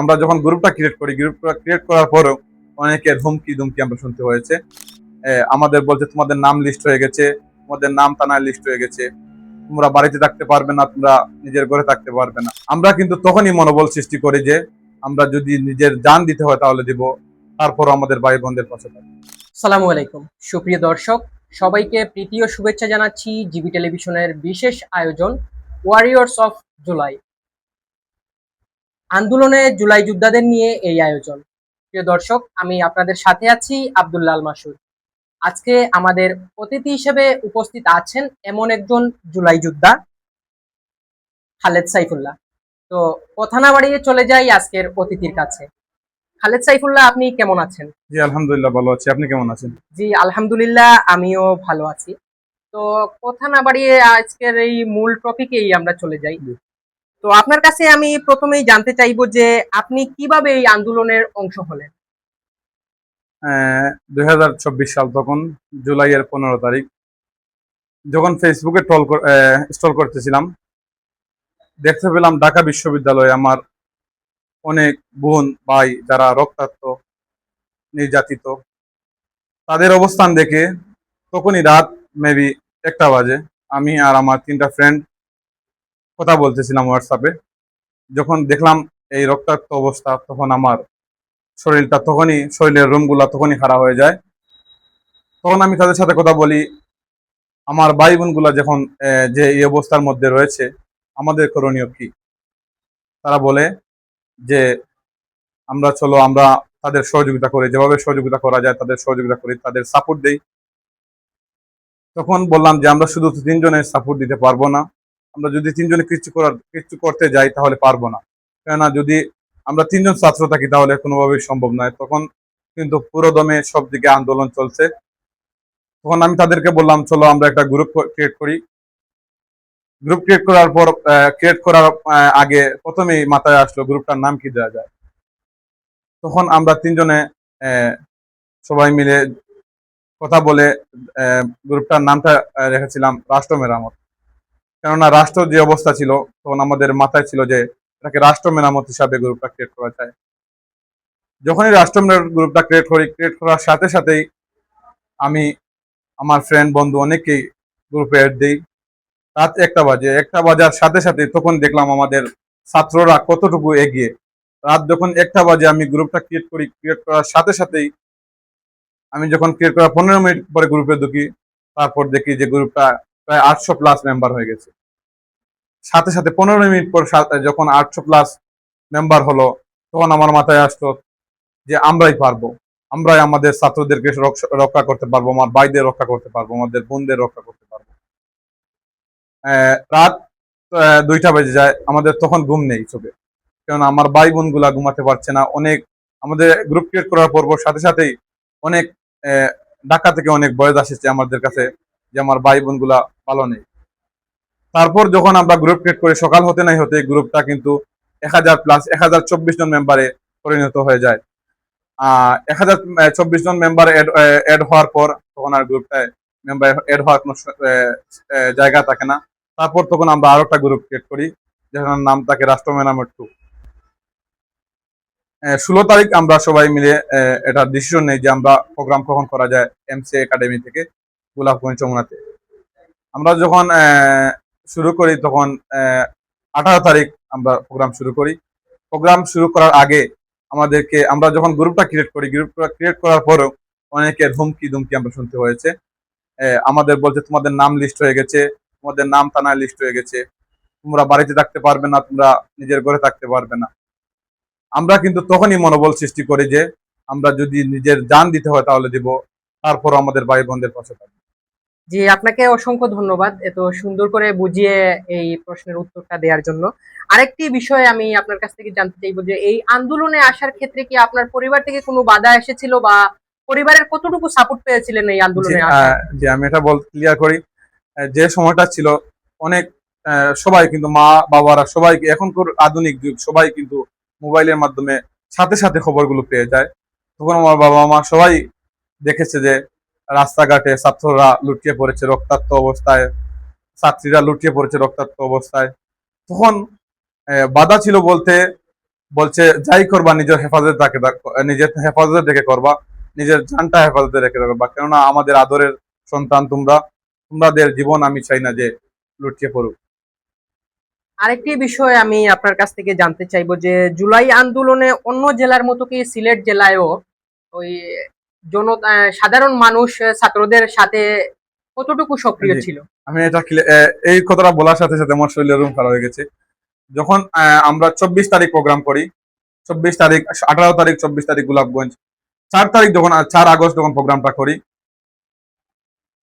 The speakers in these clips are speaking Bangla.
আমরা যখন গ্রুপটা ক্রিয়েট করি, গ্রুপটা ক্রিয়েট করার পরেও অনেকের হুমকি দুমকি আমরা শুনতে হয়েছে। আমাদের বলছে, তোমাদের নাম লিস্ট হয়ে গেছে, তোমাদের নাম থানায় লিস্ট হয়ে গেছে। তোমরা বাড়িতে থাকতে পারবে না, তোমরা নিজের ঘরে থাকতে পারবে না। আমরা কিন্তু তখনই মনোবল সৃষ্টি করি যে, আমরা যদি নিজের যান দিতে হয় তাহলে দিব তারপর আমাদের ভাই বোনদের পাশে থাকব। সালামু আলাইকুম। সুপ্রিয় দর্শক, সবাইকে প্রীতি ও শুভেচ্ছা জানাচ্ছি জিবি টেলিভিশনের বিশেষ আয়োজন ওয়ারিয়র্স অফ জুলাই আন্দোলনে জুলাই যোদ্ধাদের নিয়ে এই আয়োজন। প্রিয় দর্শক আমি আপনাদের সাথে আছি আব্দুল্লাল মাসুদ। আজকে আমাদের অতিথি হিসেবে উপস্থিত আছেন এমন একজন জুলাই যোদ্ধা খালেদ সাইফুল্লাহ। তো কথা না বাড়িয়ে চলে যাই আজকের অতিথির কাছে। খালেদ সাইফুল্লাহ আপনি কেমন আছেন? জি আলহামদুলিল্লাহ ভালো আছি। আপনি কেমন আছেন? জি আলহামদুলিল্লাহ আমিও ভালো আছি। তো কথা না বাড়িয়ে আজকের এই মূল টপিকেই আমরা চলে যাই। তো আপনার কাছে আমি প্রথমেই জানতে চাইব যে আপনি কীভাবে এই আন্দোলনের অংশ হলেন? দুই হাজার চব্বিশ সাল তখন, জুলাইয়ের পনেরো তারিখ, যখন ফেসবুকে ট্রল স্টল করতেছিলাম, দেখতে পেলাম ঢাকা বিশ্ববিদ্যালয়ে আমার অনেক বোন, ভাই যারা রক্তাক্ত, নির্যাতিত, তাদের অবস্থান দেখে তখনই রাত মেবি একটা বাজে, আমি আর আমার তিনটা ফ্রেন্ড কথা বলতেছিলাম হোয়াটসঅ্যাপে যখন দেখলাম এই রক্তাক্ত অবস্থা, তখন আমার শরীরটা তখনই, শরীরের রুমগুলা তখনই খারাপ হয়ে যায়। তখন আমি তাদের সাথে কথা বলি। আমার ভাই বোনগুলা যখন যে এই অবস্থার মধ্যে রয়েছে, আমাদের করণীয় কি? তারা বলে যে, আমরা চলো, আমরা তাদের সহযোগিতা করি। যেভাবে সহযোগিতা করা যায়, তাদের সহযোগিতা করি, তাদের সাপোর্ট দেই। তখন বললাম যে, আমরা শুধু তিনজনের সাপোর্ট দিতে পারব না। আমরা যদি তিনজনে কিছু করার কিছু করতে যাই তাহলে পারব না। কেননা যদি আমরা তিনজন ছাত্র থাকি তাহলে কোনোভাবেই সম্ভব নয়। তখন কিন্তু পুরো দমে সব দিকে আন্দোলন চলছে। তখন আমি তাদেরকে বললাম, চলো আমরা একটা গ্রুপ ক্রিয়েট করি। গ্রুপ ক্রিয়েট করার পর ক্রিয়েট করার আগে প্রথমেই মাথায় আসলো গ্রুপটার নাম কি দেওয়া যায়। তখন আমরা তিনজনে সবাই মিলে কথা বলে গ্রুপটার নামটা রেখেছিলাম রাষ্ট্র মেরামত কেননা রাষ্ট্র যে অবস্থা ছিল, তখন আমাদের মাথায় ছিল যে এটাকে রাষ্ট্র মেরামত হিসাবে গ্রুপটা ক্রিয়েট করা যায়। যখনই রাষ্ট্র গ্রুপটা ক্রিয়েট করি ক্রিয়েট করার সাথে সাথেই আমি আমার ফ্রেন্ড বন্ধু অনেকেই গ্রুপে অ্যাড দিই। রাত একটা বাজে, একটা বাজার সাথে সাথে তখন দেখলাম আমাদের ছাত্ররা কতটুকু এগিয়ে। রাত যখন একটা বাজে আমি গ্রুপটা ক্রিয়েট করি ক্রিয়েট করার সাথে সাথেই আমি যখন ক্রিয়েট করার পনেরো মিনিট পরে গ্রুপে ঢুকি, তারপর দেখি যে গ্রুপটা প্রায় আটশো প্লাস মেম্বার হয়ে গেছে। সাথে সাথে পনেরো মিনিট পর যখন আটশো প্লাস মেম্বার হলো, তখন আমার মাথায় আসতো যে আমরাই পারব। আমরাই আমাদের ছাত্রদেরকে রক্ষ- করতে পারব, আমার ভাইদের রক্ষা করতে পারব, আমাদের বোনদের রক্ষা করতে পারব। রাত দুইটা বেজে যায়, আমাদের তখন ঘুম নেই চোখে। কারণ আমার ভাই বোনগুলা ঘুমাতে পারছে না, অনেক আমাদের গ্রুপ ক্রিয়েট করার পর সাথে সাথেই অনেক ঢাকা থেকে অনেক বয়স আসছে আমাদের কাছে যে আমার ভাই বোনগুলা ভালো নেই। তারপর যখন আমরা গ্রুপ ক্রিয়েট করি, সকাল হতে নাই হতে গ্রুপটা কিন্তু এক হাজার প্লাস এক হাজার চব্বিশ জন মেম্বারে পরিণত হয়ে যায়। এক হাজার চব্বিশ জন মেম্বার এড হওয়ার পর তখন আর গ্রুপটায় মেম্বার এড হওয়ার কোনো জায়গা থাকে না। তারপর তখন আমরা আরও একটা গ্রুপ ক্রিয়েট করি যেখানে নাম থাকে রাষ্ট্র মেনামের টু ষোলো তারিখ আমরা সবাই মিলে এটা ডিসিশন নেই যে আমরা প্রোগ্রাম কখন করা যায় এমসি একাডেমি থেকে, গোলাপগঞ্জ চমুনাতে আমরা যখন শুরু করি তখন আঠারো তারিখ আমরা প্রোগ্রাম শুরু করি। প্রোগ্রাম শুরু করার আগে আমাদেরকে, আমরা যখন গ্রুপটা ক্রিয়েট করি গ্রুপটা ক্রিয়েট করার পরেও অনেকের হুমকি দুমকি আমরা শুনতে হয়েছে। আমাদের বলছে, তোমাদের নাম লিস্ট হয়ে গেছে, তোমাদের নাম থানায় লিস্ট হয়ে গেছে। তোমরা বাড়িতে থাকতে পারবে না, তোমরা নিজের ঘরে থাকতে পারবে না। আমরা কিন্তু তখনই মনোবল সৃষ্টি করি যে, আমরা যদি নিজের যান দিতে হয় তাহলে দিব তারপর আমাদের ভাই বোনদের পাশে থাকব। জি আপনাকে অসংখ্য ধন্যবাদ এত সুন্দর করে বুঝিয়ে এই প্রশ্নের উত্তরটা দেওয়ার জন্য। আরেকটি বিষয় আমি আপনার কাছ থেকে জানতে চাইব যে এই আন্দোলনে আসার ক্ষেত্রে কি আপনার পরিবার থেকে কোনো বাধা এসেছিল বা পরিবারের কতটুকু সাপোর্ট পেয়েছিলেন এই আন্দোলনে যে, আমি এটা বল ক্লিয়ার করি। যে সময়টা ছিল অনেক সবাই কিন্তু মা বাবারা সবাই এখনকার আধুনিক যুগ সবাই কিন্তু মোবাইলের মাধ্যমে সাথে সাথে খবরগুলো পেয়ে যায়। তখন আমার বাবা মা সবাই দেখেছে যে রাস্তাঘাটে ছাত্ররা লুটিয়ে পড়েছে রক্তাক্ত অবস্থায়, ছাত্রীরা লুটিয়ে পড়েছে রক্তাক্ত অবস্থায়। তখন বাধা ছিল বলতে, বলছে, যাই করবা, নিজের হেফাজতে তাকে নিজের হেফাজতে দেখে করবা, নিজের জানটা হেফাজতে রেখে করবা কেননা আমাদের আদরের সন্তান তোমরা তোমাদের জীবন আমি চাই না যে লুটিয়ে পড়ুক। আরেকটি বিষয় আমি আপনার কাছ থেকে জানতে চাইব যে, জুলাই আন্দোলনে অন্য জেলার মতো কি সিলেট জেলায়ও ওই জনতা সাধারণ মানুষ ছাত্রদের সাথে কতটুকু সক্রিয় ছিল? আমি এটা এই কথাটা বলার সাথে সাথে আমার শরীরের রুম খারাপ হয়ে গেছে। যখন আমরা চব্বিশ তারিখ প্রোগ্রাম করি চব্বিশ তারিখ আঠারো তারিখ চব্বিশ তারিখ গোলাপগঞ্জ চার তারিখ যখন চার আগস্ট যখন প্রোগ্রামটা করি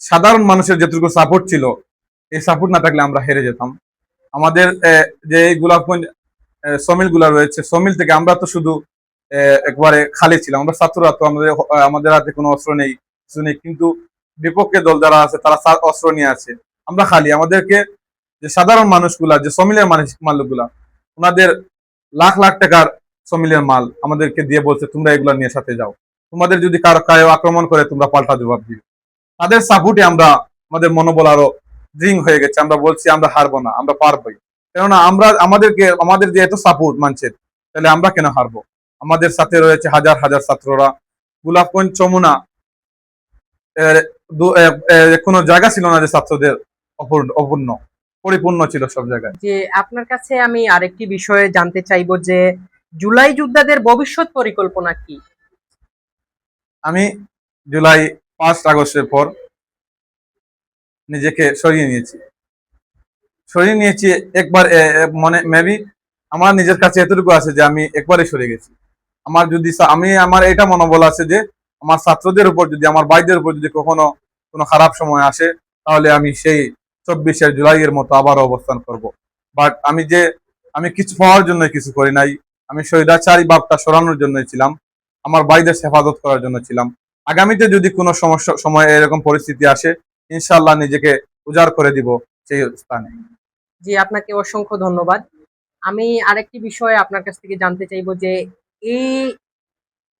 সাধারণ মানুষের যেটুকু সাপোর্ট ছিল এই সাপোর্ট না থাকলে আমরা হেরে যেতাম। আমাদের যে এই গোলাপগঞ্জ সমিলগুলা রয়েছে সমিল থেকে আমরা তো শুধু একবারে খালি ছিলাম আমরা ছাত্ররা তো, আমাদের আমাদের হাতে কোনো অস্ত্র নেই, কিছু নেই। কিন্তু বিপক্ষে দল যারা আছে, তারা অস্ত্র নিয়ে আছে। আমরা খালি। আমাদেরকে যে সাধারণ মানুষগুলা, যে সমিলের মানুষ মালিকগুলা ওনাদের লাখ লাখ টাকার সমিলের মাল আমাদেরকে দিয়ে বলছে, তোমরা এগুলা নিয়ে সাথে যাও। তোমাদের যদি কারও কারও আক্রমণ করে, তোমরা পাল্টা জবাব দিবে তাদের সাপোর্টে আমরা, আমাদের মনোবল আরও ড্রিং হয়ে গেছে। আমরা বলছি, আমরা হারবো না, আমরা পারবোই। কেননা আমরা, আমাদেরকে, আমাদের যে এত সাপোর্ট, মানছে, তাহলে আমরা কেন হারবো? আমাদের সাথে রয়েছে হাজার হাজার ছাত্ররা। গোলাপগঞ্জ চমুনা কোনো জায়গা ছিল না যে ছাত্রদের অপূর্ণ পরিপূর্ণ ছিল সব জায়গায়? যে আপনার কাছে আমি আরেকটি বিষয়ে জানতে চাইব যে জুলাই যোদ্ধাদের ভবিষ্যৎ পরিকল্পনা কি? আমি জুলাই পাঁচ আগস্টের পর নিজেকে সরিয়ে নিয়েছি। সরিয়ে নিয়েছি একবার এ, মেবি আমার নিজের কাছে এতটুকু আছে যে আমি একবারে সরে গেছি। আমার যদি আমি আমার এটা মনোবল আছে যে আমার ছাত্রদের উপর যদি, আমার ভাইদের উপর যদি কখনো কোনো খারাপ সময় আসে, তাহলে আমি সেই চব্বিশে জুলাইয়ের মতো আবারও অবস্থান করব। বাট আমি যে, আমি কিছু পাওয়ার জন্য কিছু করি নাই। আমি স্বৈরাচারী ভাবটা সরানোর জন্যই ছিলাম। আমার ভাইদের হেফাজত করার জন্য ছিলাম। আগামীতে যদি কোনো সমস্যা, সময় এরকম পরিস্থিতি আসে ইনশাল্লাহ নিজেকে উজাড় করে দিব সেই স্থানে। জি, আপনাকে অসংখ্য ধন্যবাদ। আমি আরেকটি বিষয়ে আপনার কাছ থেকে জানতে চাইব যে এই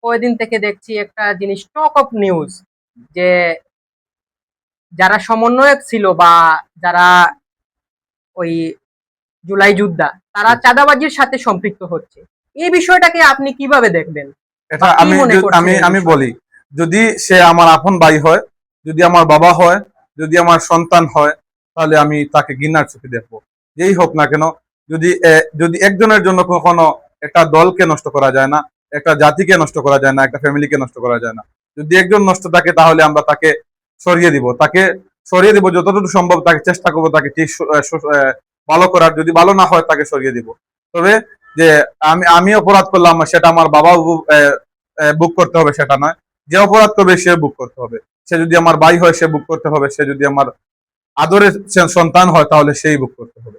কয়দিন থেকে দেখছি একটা জিনিস টক অফ নিউজ যে যারা সমন্বয়ক ছিল বা যারা ওই জুলাই যোদ্ধা তারা চাঁদাবাজির সাথে সম্পৃক্ত হচ্ছে। এই বিষয়টাকে আপনি কীভাবে দেখবেন? আমি আমি আমি বলি যদি সে আমার আপন ভাই হয় যদি আমার বাবা হয় যদি আমার সন্তান হয় তাহলে আমি তাকে ঘৃণার চোখে দেখব। যেই হোক না কেন যদি যদি একজনের জন্য কখনো একটা দলকে নষ্ট করা যায় না, একটা জাতিকে নষ্ট করা যায় না, একটা ফ্যামিলিকে নষ্ট করা যায় না। যদি একজন নষ্ট থাকে তাহলে আমরা তাকে সরিয়ে দিব। তাকে সরিয়ে দিব, যতটুকু সম্ভব তাকে চেষ্টা করব তাকে ভালো করার। যদি ভালো না হয় তাকে সরিয়ে দিব। তবে যে আমি আমি অপরাধ করলাম, সেটা আমার বাবা বুক করতে হবে, সেটা নয়। যে অপরাধ করবে সে বুক করতে হবে। সে যদি আমার ভাই হয়, সে বুক করতে হবে। সে যদি আমার আদরের সন্তান হয়, তাহলে সেই বুক করতে হবে।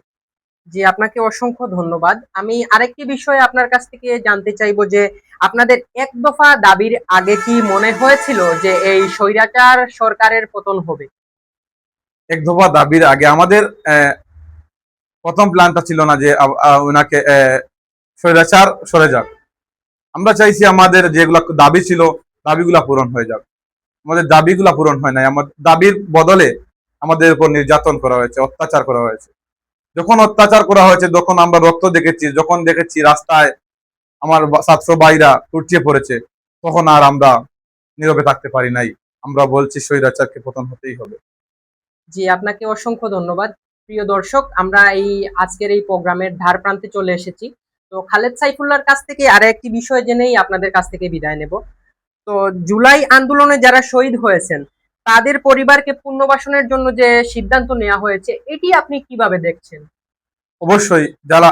জি আপনাকে অসংখ্য ধন্যবাদ। আমি আরেকটি বিষয় আপনার কাছ থেকে জানতে চাইব যে, আপনাদের এক দফা দাবির আগে কি মনে হয়েছিল যে এই স্বৈরাচার সরকারের পতন হবে? এক দফা দাবির আগে আমাদের প্রথম প্ল্যানটা ছিল না যে ওনাকে স্বৈরাচার সরে যাক। আমরা চাইছি আমাদের যেগুলা দাবি ছিল, দাবিগুলা পূরণ হয়ে যাক। আমাদের দাবিগুলা পূরণ হয় নাই। আমাদের দাবির বদলে আমাদের উপর নির্যাতন করা হয়েছে, অত্যাচার করা হয়েছে। যখন অত্যাচার করা হয়েছে, যখন আমরা রক্ত দেখেছি, যখন দেখেছি রাস্তায় আমার ছাত্র ভাইরা টুটিয়ে পড়েছে, তখন আর আমরা নীরবে থাকতে পারি নাই। আমরা বলছি, স্বৈরাচারকে পতন হতেই হবে। জি, আপনাকে অসংখ্য ধন্যবাদ। প্রিয় দর্শক, আমরা এই আজকের এই প্রোগ্রামের ধার প্রান্তে চলে এসেছি। তো খালেদ সাইফুল্লার কাছ থেকে আরও একটি বিষয় জেনেই আপনাদের কাছ থেকে বিদায় নেব। তো জুলাই আন্দোলনে যারা শহীদ হয়েছেন তাদের পরিবারকে পুনর্বাসনের জন্য যে সিদ্ধান্ত নেওয়া হয়েছে এটি আপনি কীভাবে দেখছেন? অবশ্যই যারা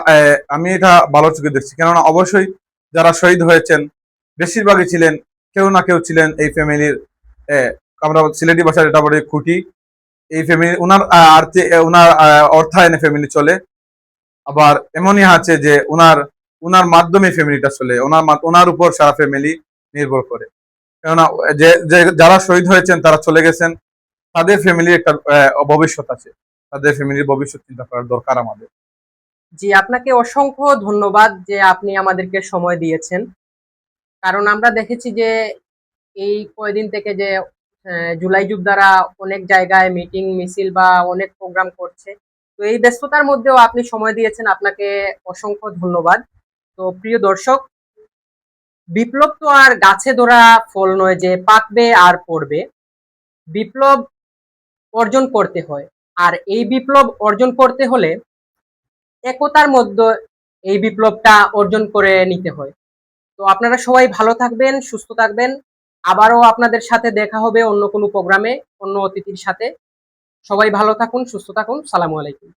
আমি এটা ভালো চোখে দেখছি। কেননা অবশ্যই যারা শহীদ হয়েছেন বেশিরভাগই ছিলেন কেউ না কেউ ছিলেন এই ফ্যামিলির আমরা সিলেটি ভাষার এটা বলি খুঁটি। এই ফ্যামিলি আহ, আর্থিক উনার অর্থায়নে ফ্যামিলি চলে। আবার এমনই আছে যে উনার উনার মাধ্যমে ফ্যামিলিটা চলে ওনার ওনার উপর সারা ফ্যামিলি নির্ভর করে। কেননা যে যারা শহীদ হয়েছেন, তারা চলে গেছেন, তাদের ফ্যামিলির একটা ভবিষ্যৎ আছে। তাদের ফ্যামিলির ভবিষ্যৎ চিন্তা করার দরকার আমাদের। জি, আপনাকে অসংখ্য ধন্যবাদ যে আপনি আমাদেরকে সময় দিয়েছেন। কারণ আমরা দেখেছি যে, এই কয়দিন থেকে যে জুলাই যোদ্ধারা অনেক জায়গায় মিটিং, মিছিল বা অনেক প্রোগ্রাম করছে। তো এই ব্যস্ততার মধ্যেও আপনি সময় দিয়েছেন। আপনাকে অসংখ্য ধন্যবাদ। তো প্রিয় দর্শক বিপ্লব তো আর গাছে ধরা ফল নয় যে পাকবে আর পড়বে। বিপ্লব অর্জন করতে হয়। আর এই বিপ্লব অর্জন করতে হলে একতার মধ্যে এই বিপ্লবটা অর্জন করে নিতে হয়। তো আপনারা সবাই ভালো থাকবেন, সুস্থ থাকবেন। আবারও আপনাদের সাথে দেখা হবে অন্য কোনো প্রোগ্রামে, অন্য অতিথির সাথে। সবাই ভালো থাকুন, সুস্থ থাকুন। সালামু আলাইকুম।